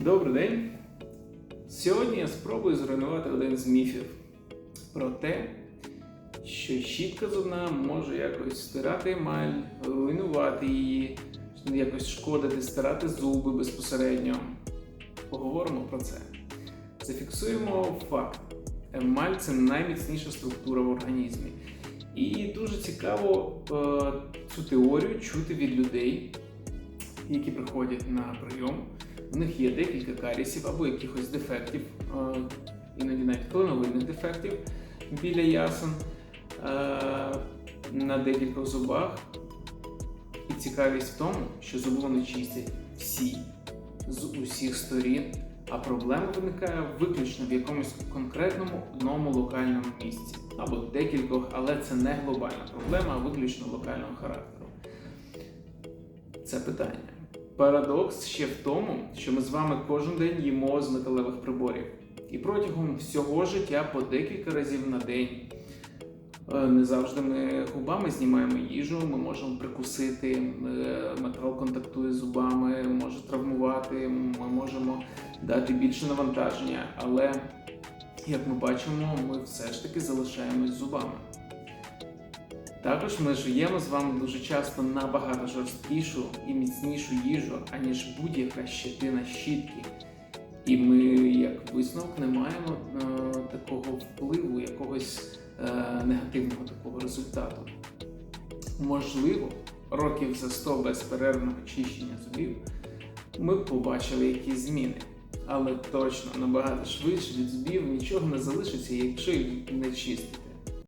Добрий день! Сьогодні я спробую зруйнувати один з міфів про те, що щітка зубна може якось стирати емаль, руйнувати її, якось шкодити, стирати зуби безпосередньо. Поговоримо про це. Зафіксуємо факт. Емаль це найміцніша структура в організмі. І дуже цікаво е, цю теорію чути від людей, які приходять на прийом. У них є декілька карісів або якихось дефектів, е, іноді навіть клиновидних дефектів біля ясен е, на декількох зубах. І цікавість в тому, що зуби вони чистять всі з усіх сторін, а проблема виникає виключно в якомусь конкретному одному локальному місці або декількох, але це не глобальна проблема, а виключно локального характеру. Це питання. Парадокс ще в тому, що ми з вами кожен день їмо з металевих приборів. І протягом всього життя по декілька разів на день. Е, Не завжди ми губами знімаємо їжу, ми можемо прикусити, е, метал контактує зубами, може травмувати, ми можемо дати більше навантаження, але, як ми бачимо, ми все ж таки залишаємось зубами. Також ми жуємо з вами дуже часто набагато жорсткішу і міцнішу їжу, аніж будь-яка щетина щітки. І ми, як висновок, не маємо е, такого впливу, якогось е, негативного такого результату. Можливо, років за 100 безперервного чищення зубів ми б побачили якісь зміни. Але точно набагато швидше від зубів нічого не залишиться, якщо їх не чистити.